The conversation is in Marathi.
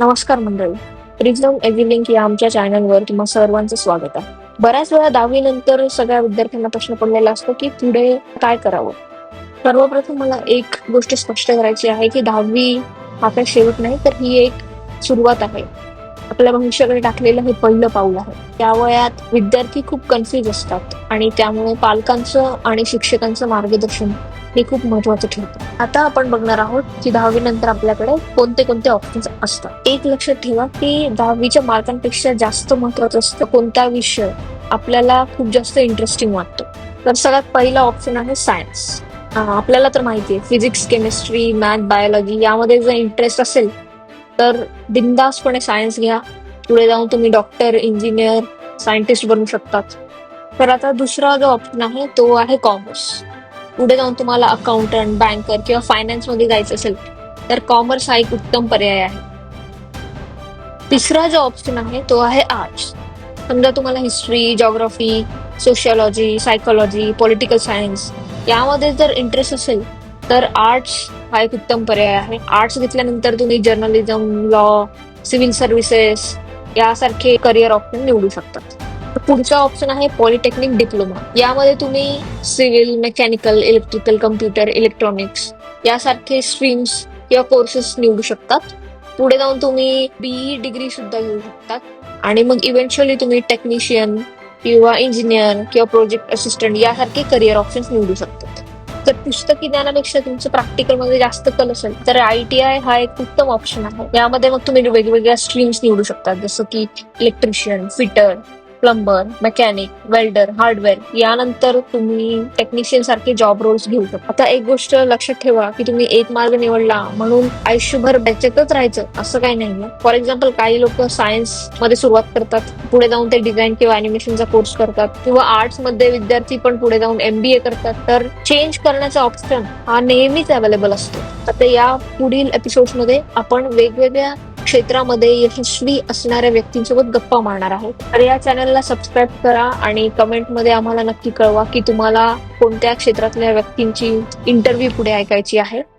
नमस्कार मंडळी. प्रिझम एव्हिलिंक या आमच्या चॅनलवर तुम्हा सर्वांचं स्वागत आहे. बऱ्याच वेळा दहावीनंतर सगळ्या विद्यार्थ्यांना प्रश्न पडलेला असतो की पुढे काय करावं? सर्वप्रथम मला एक गोष्ट स्पष्ट करायची आहे की दहावी हा काही शेवट नाही तर ही एक सुरुवात आहे. आपल्या भविष्याकडे टाकलेलं हे पहिलं पाऊल आहे. त्या वयात विद्यार्थी खूप कन्फ्युज असतात आणि त्यामुळे पालकांचं आणि शिक्षकांचं मार्गदर्शन हे खूप महत्वाचं ठरतं. आता आपण बघणार आहोत की दहावी नंतर आपल्याकडे कोणते कोणते ऑप्शन्स असतात. एक लक्षात ठेवा की दहावीच्या मार्कांपेक्षा जास्त महत्वाचं असतं कोणता विषय आपल्याला खूप जास्त इंटरेस्टिंग वाटतो. तर सगळ्यात पहिला ऑप्शन आहे सायन्स आपल्याला तर माहिती आहे फिजिक्स केमिस्ट्री मॅथ बायोलॉजी यामध्ये जर इंटरेस्ट असेल तर बिंदासपणे सायन्स घ्या. पुढे जाऊन तुम्ही डॉक्टर इंजिनियर सायंटिस्ट बनू शकतात. तर आता दुसरा जो ऑप्शन आहे तो आहे कॉमर्स पुढे जाऊन तुम्हाला अकाउंटंट बँकर किंवा फायनान्समध्ये जायचं असेल तर कॉमर्स हा एक उत्तम पर्याय आहे. तिसरा जो ऑप्शन आहे तो आहे आर्ट्स समजा तुम्हाला history geography sociology psychology political science यामध्ये जर इंटरेस्ट असेल तर आर्ट्स हा एक उत्तम पर्याय आहे. आर्ट्स घेतल्यानंतर तुम्ही जर्नलिझम लॉ सिव्हिल सर्व्हिसेस यासारखे करिअर ऑप्शन निवडू शकतात. पुढचा ऑप्शन आहे पॉलिटेक्निक डिप्लोमा यामध्ये तुम्ही civil mechanical electrical computer electronics यासारखे स्ट्रीम्स किंवा कोर्सेस निवडू शकतात. पुढे जाऊन तुम्ही बीई डिग्री सुद्धा घेऊ शकतात. आणि मग इव्हेंच्युअली तुम्ही टेक्निशियन किंवा इंजिनियर किंवा प्रोजेक्ट असिस्टंट यासारखे करिअर ऑप्शन्स निवडू शकतात तर पुस्तकी ज्ञानापेक्षा तुमचं प्रॅक्टिकलमध्ये जास्त कल असेल तर आय टी आय हा एक उत्तम ऑप्शन आहे. यामध्ये मग तुम्ही वेगवेगळ्या स्ट्रीम्स निवडू शकता. जसं की electrician fitter plumber mechanic welder hardware यानंतर तुम्ही टेक्निशियन सारखे जॉब रोल्स घेऊ शकता. आता एक गोष्ट लक्षात ठेवा की तुम्ही एक मार्ग निवडला म्हणून आयुष्यभर बॅचेतच राहायचं असं काही नाहीये फॉर एक्झाम्पल काही लोक सायन्समध्ये सुरुवात करतात पुढे जाऊन ते डिझाईन किंवा अॅनिमेशनचा कोर्स करतात किंवा आर्ट्समध्ये विद्यार्थी पण पुढे जाऊन एमबीए करतात. तर चेंज करण्याचा ऑप्शन हा नेहमीच अवेलेबल असतो. आता या पुढील एपिसोडमध्ये आपण वेगवेगळ्या क्षेत्रामध्ये यशस्वी असणाऱ्या व्यक्तींसोबत गप्पा मारणार आहोत. तर या चॅनलला सबस्क्राईब करा आणि कमेंटमध्ये आम्हाला नक्की कळवा की तुम्हाला कोणत्या क्षेत्रातल्या व्यक्तींची इंटरव्ह्यू पुढे ऐकायची आहे.